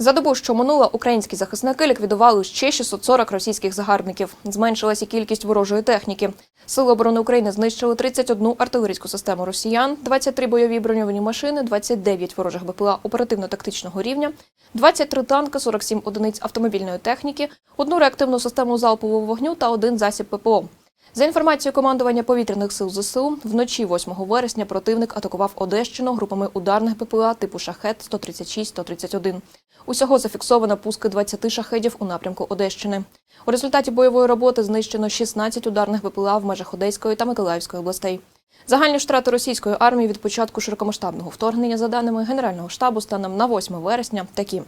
За добу, що минула, українські захисники ліквідували ще 640 російських загарбників. Зменшилася кількість ворожої техніки. Сили оборони України знищили 31 артилерійську систему росіян, 23 бойові броньовані машини, 29 ворожих БПЛА оперативно-тактичного рівня, 23 танки, 47 одиниць автомобільної техніки, одну реактивну систему залпового вогню та один засіб ППО. За інформацією командування повітряних сил ЗСУ, вночі 8 вересня противник атакував Одещину групами ударних БПЛА типу шахет 136-131. Усього зафіксовано пуски 20 шахедів у напрямку Одещини. У результаті бойової роботи знищено 16 ударних БПЛА в межах Одеської та Миколаївської областей. Загальні втрати російської армії від початку широкомасштабного вторгнення, за даними Генерального штабу, станом на 8 вересня, такі.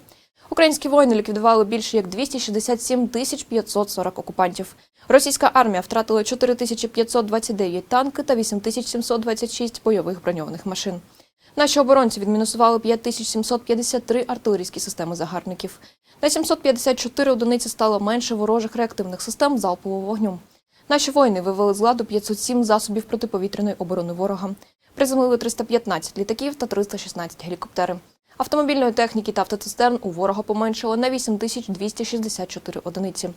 Українські воїни ліквідували більше як 267 тисяч 540 окупантів. Російська армія втратила 4529 танки та 8726 бойових броньованих машин. Наші оборонці відмінусували 5753 артилерійські системи загарбників. На 754 одиниці стало менше ворожих реактивних систем залпового вогню. Наші воїни вивели з ладу 507 засобів протиповітряної оборони ворога. Приземлили 315 літаків та 316 гелікоптерів. Автомобільної техніки та автоцистерн у ворога поменшало на 8264 одиниці.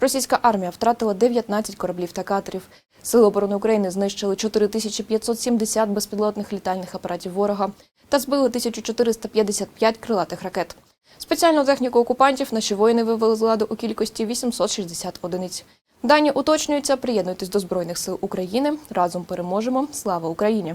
Російська армія втратила 19 кораблів та катерів. Сили оборони України знищили 4570 безпілотних літальних апаратів ворога та збили 1455 крилатих ракет. Спеціальну техніку окупантів наші воїни вивели з ладу у кількості 860 одиниць. Дані уточнюються. Приєднуйтесь до Збройних сил України. Разом переможемо. Слава Україні!